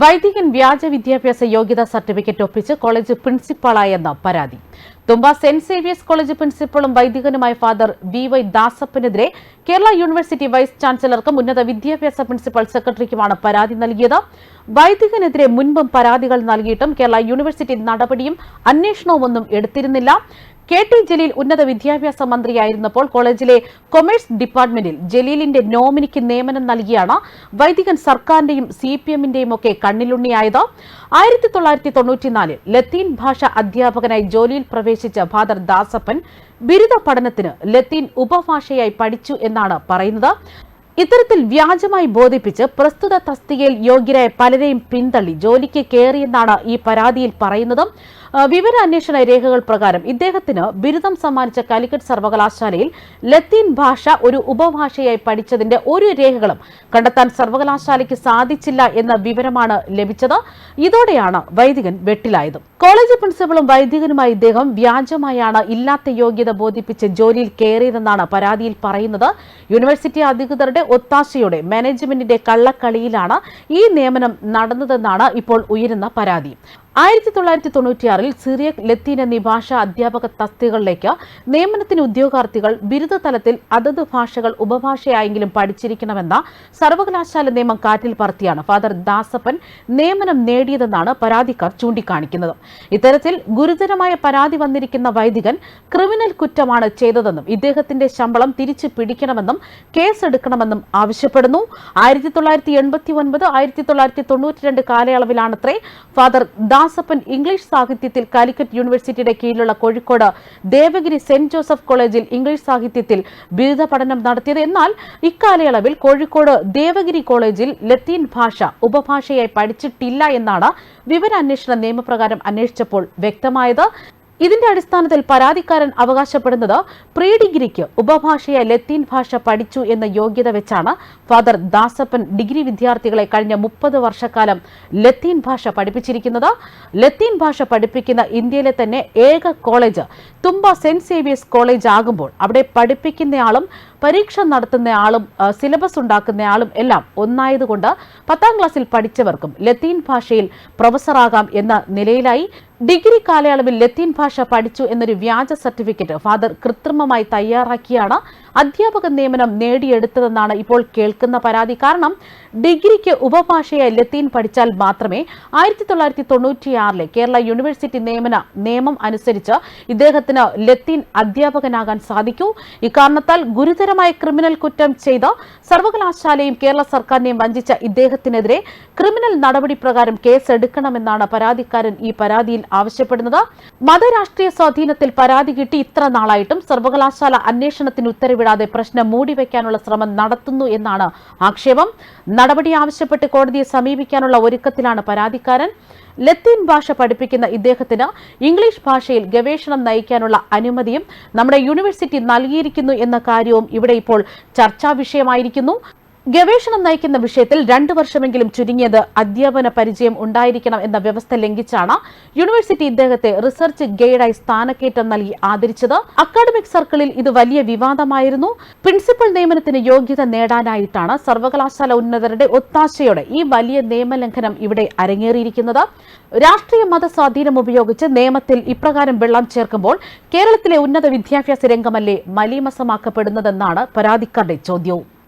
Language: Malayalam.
വൈദികൻ വ്യാജ വിദ്യാഭ്യാസ യോഗ്യതാ സർട്ടിഫിക്കറ്റ് ഒപ്പിച്ച് കോളേജ് പ്രിൻസിപ്പാളായെന്ന പരാതി. തുമ്പ സെന്റ് സേവിയേഴ്സ് കോളേജ് പ്രിൻസിപ്പളും വൈദികനുമായ ഫാദർ വി വൈ ദാസപ്പനെതിരെ കേരള യൂണിവേഴ്സിറ്റി വൈസ് ചാൻസലർക്കും ഉന്നത വിദ്യാഭ്യാസ പ്രിൻസിപ്പൽ സെക്രട്ടറിക്കുമാണ് പരാതി നൽകിയത്. വൈദികനെതിരെ മുൻപും പരാതികൾ നൽകിയിട്ടും കേരള യൂണിവേഴ്സിറ്റി നടപടിയും അന്വേഷണവും ഒന്നും എടുത്തിരുന്നില്ല. കെ ടി ജലീൽ ഉന്നത വിദ്യാഭ്യാസ മന്ത്രിയായിരുന്നപ്പോൾ കോളേജിലെ കൊമേഴ്സ് ഡിപ്പാർട്ട്മെന്റിൽ ജലീലിന്റെ നോമിനിക്ക് നിയമനം നൽകിയാണ് വൈദികൻ സർക്കാരിന്റെയും സി പി എമ്മിന്റെയും ഒക്കെ കണ്ണിലുണ്ണിയായത്. ആയിരത്തി തൊള്ളായിരത്തി തൊണ്ണൂറ്റിനാലിൽ ലത്തീൻ ഭാഷ അധ്യാപകനായി ജോലിയിൽ പ്രവേശിച്ച ഫാദർ ദാസപ്പൻ ബിരുദ പഠനത്തിന് ലത്തീൻ ഉപഭാഷയായി പഠിച്ചു എന്നാണ് പറയുന്നത്. ഇത്തരത്തിൽ വ്യാജമായി ബോധിപ്പിച്ച് പ്രസ്തുത തസ്തികയിൽ യോഗ്യരായ പലരെയും പിന്തള്ളി ജോലിക്ക് കയറിയെന്നാണ് ഈ പരാതിയിൽ പറയുന്നത്. വിവരാന്വേഷണ രേഖകൾ പ്രകാരം ഇദ്ദേഹത്തിന് ബിരുദം സമ്മാനിച്ച കാലിക്കറ്റ് സർവകലാശാലയിൽ ലത്തീൻ ഭാഷ ഒരു ഉപഭാഷയായി പഠിച്ചതിന്റെ ഒരു രേഖകളും കണ്ടെത്താൻ സർവകലാശാലയ്ക്ക് സാധിച്ചില്ല എന്ന വിവരമാണ് ലഭിച്ചത്. ഇതോടെയാണ് വൈദികൻ വെട്ടിലായത്. കോളേജ് പ്രിൻസിപ്പളും വൈദികനുമായി ഇദ്ദേഹം വ്യാജമായാണ് ഇല്ലാത്ത യോഗ്യത ബോധിപ്പിച്ച് ജോലിയിൽ കയറിയതെന്നാണ് പരാതിയിൽ പറയുന്നത്. യൂണിവേഴ്സിറ്റി അധികൃതരുടെ ഒത്താശയോടെ മാനേജ്മെന്റിന്റെ കള്ളക്കളിയിലാണ് ഈ നിയമനം നടന്നതെന്നാണ് ഇപ്പോൾ ഉയരുന്ന പരാതി. ആയിരത്തി തൊള്ളായിരത്തി തൊണ്ണൂറ്റിയാറിൽ സിറിയക് ലത്തീൻ എന്നീ ഭാഷാ അധ്യാപക തസ്തികകളിലേക്ക് നിയമനത്തിന് ഉദ്യോഗാർത്ഥികൾ ബിരുദ തലത്തിൽ അതത് ഭാഷകൾ ഉപഭാഷയായെങ്കിലും പഠിച്ചിരിക്കണമെന്ന സർവകലാശാല നിയമം കാറ്റിൽ പറത്തിയാണ് ഫാദർ ദാസപ്പൻ നിയമനം നേടിയതെന്നാണ് പരാതിക്കാർ ചൂണ്ടിക്കാണിക്കുന്നത്. ഇത്തരത്തിൽ ഗുരുതരമായ പരാതി വന്നിരിക്കുന്ന വൈദികൻ ക്രിമിനൽ കുറ്റമാണ് ചെയ്തതെന്നും ഇദ്ദേഹത്തിന്റെ ശമ്പളം തിരിച്ചു പിടിക്കണമെന്നും കേസെടുക്കണമെന്നും ആവശ്യപ്പെടുന്നു. ആയിരത്തി തൊള്ളായിരത്തി എൺപത്തി ഒൻപത് ആയിരത്തി തൊള്ളായിരത്തി തൊണ്ണൂറ്റിരണ്ട് കാലയളവിലാണത്രേ ഫാദർ ദാസപ്പൻ ഇംഗ്ലീഷ് സാഹിത്യത്തിൽ കാലിക്കറ്റ് യൂണിവേഴ്സിറ്റിയുടെ കീഴിലുള്ള കോഴിക്കോട് ദേവഗിരി സെന്റ് ജോസഫ് കോളേജിൽ ഇംഗ്ലീഷ് സാഹിത്യത്തിൽ ബിരുദ പഠനം നടത്തിയത്. എന്നാൽ ഇക്കാലയളവിൽ കോഴിക്കോട് ദേവഗിരി കോളേജിൽ ലത്തീൻ ഭാഷ ഉപഭാഷയായി പഠിച്ചിട്ടില്ല എന്നാണ് വിവരാന്വേഷണ നിയമപ്രകാരം അന്വേഷിച്ചപ്പോൾ വ്യക്തമായത്. ഇതിന്റെ അടിസ്ഥാനത്തിൽ പരാതിക്കാരൻ അവകാശപ്പെടുന്നത് പ്രീ ഡിഗ്രിക്ക് ഉപഭാഷയായ ലത്തീൻ ഭാഷ പഠിച്ചു എന്ന യോഗ്യത വെച്ചാണ് ഫാദർ ദാസപ്പൻ ഡിഗ്രി വിദ്യാർത്ഥികളെ കഴിഞ്ഞ മുപ്പത് വർഷക്കാലം ലത്തീൻ ഭാഷ പഠിപ്പിച്ചിരിക്കുന്നത്. ലത്തീൻ ഭാഷ പഠിപ്പിക്കുന്ന ഇന്ത്യയിലെ തന്നെ ഏക college Thumba Saint Xavier's college ആകുമ്പോൾ അവിടെ പഠിപ്പിക്കുന്നയാളും പരീക്ഷ നടത്തുന്നയാളും സിലബസ് ഉണ്ടാക്കുന്നയാളും എല്ലാം ഒന്നായതുകൊണ്ട് പത്താം ക്ലാസ്സിൽ പഠിച്ചവർക്കും ലത്തീൻ ഭാഷയിൽ പ്രൊഫസറാകാം എന്ന നിലയിലായി ഡിഗ്രി കാലയളവിൽ ലത്തീൻ ഭാഷ പഠിച്ചു എന്നൊരു വ്യാജ സർട്ടിഫിക്കറ്റ് ഫാദർ കൃത്രിമമായി തയ്യാറാക്കിയാണ് അധ്യാപക നിയമനം നേടിയെടുത്തതെന്നാണ് ഇപ്പോൾ കേൾക്കുന്ന പരാതി. കാരണം ഡിഗ്രിക്ക് ഉപഭാഷയെ ലത്തീൻ പഠിച്ചാൽ മാത്രമേ ആയിരത്തി തൊള്ളായിരത്തി തൊണ്ണൂറ്റിയാറിലെ കേരള യൂണിവേഴ്സിറ്റി നിയമന നിയമം അനുസരിച്ച് ഇദ്ദേഹത്തിന് ലത്തീൻ അധ്യാപകനാകാൻ സാധിക്കൂ. ഇക്കാരണത്താൽ ഗുരുതരമായ ക്രിമിനൽ കുറ്റം ചെയ്ത സർവകലാശാലയും കേരള സർക്കാരിനെയും വഞ്ചിച്ച ഇദ്ദേഹത്തിനെതിരെ ക്രിമിനൽ നടപടി പ്രകാരം കേസെടുക്കണമെന്നാണ് പരാതിക്കാരൻ ഈ പരാതിയിൽ ആവശ്യപ്പെടുന്നത്. മതരാഷ്ട്രീയ സ്വാധീനത്തിൽ പരാതി കിട്ടി ഇത്ര നാളായിട്ടും സർവകലാശാല അന്വേഷണത്തിന് ഉത്തരവിടാതെ പ്രശ്നം മൂടിവെക്കാനുള്ള ശ്രമം നടത്തുന്നു എന്നാണ് ആക്ഷേപം. നടപടി ആവശ്യപ്പെട്ട് കോടതിയെ സമീപിക്കാനുള്ള ഒരുക്കത്തിലാണ് പരാതിക്കാരൻ. ലത്തീൻ ഭാഷ പഠിപ്പിക്കുന്ന ഇദ്ദേഹത്തിന് ഇംഗ്ലീഷ് ഭാഷയിൽ ഗവേഷണം നയിക്കാനുള്ള അനുമതിയും നമ്മുടെ യൂണിവേഴ്സിറ്റി നൽകിയിരിക്കുന്നു എന്ന കാര്യവും ഇവിടെ ഇപ്പോൾ ചർച്ചാ വിഷയമായിരിക്കുന്നു. ഗവേഷണം നയിക്കുന്ന വിഷയത്തിൽ രണ്ടു വർഷമെങ്കിലും ചുരുങ്ങിയത് അധ്യാപന പരിചയം ഉണ്ടായിരിക്കണം എന്ന വ്യവസ്ഥ ലംഘിച്ചാണ് യൂണിവേഴ്സിറ്റി ഇദ്ദേഹത്തെ റിസർച്ച് ഗൈഡായി സ്ഥാനക്കയറ്റം നൽകി ആദരിച്ചത്. അക്കാഡമിക് സർക്കിളിൽ ഇത് വലിയ വിവാദമായിരുന്നു. പ്രിൻസിപ്പൽ നിയമനത്തിന് യോഗ്യത നേടാനായിട്ടാണ് സർവകലാശാല ഉന്നതരുടെ ഒത്താശയോടെ ഈ വലിയ നിയമലംഘനം ഇവിടെ അരങ്ങേറിയിരിക്കുന്നത്. രാഷ്ട്രീയ മത സ്വാധീനം ഉപയോഗിച്ച് നിയമത്തിൽ ഇപ്രകാരം വെള്ളം ചേർക്കുമ്പോൾ കേരളത്തിലെ ഉന്നത വിദ്യാഭ്യാസ രംഗമല്ലേ മലീമസമാക്കപ്പെടുന്നതെന്നാണ് പരാതിക്കാരുടെ ചോദ്യവും.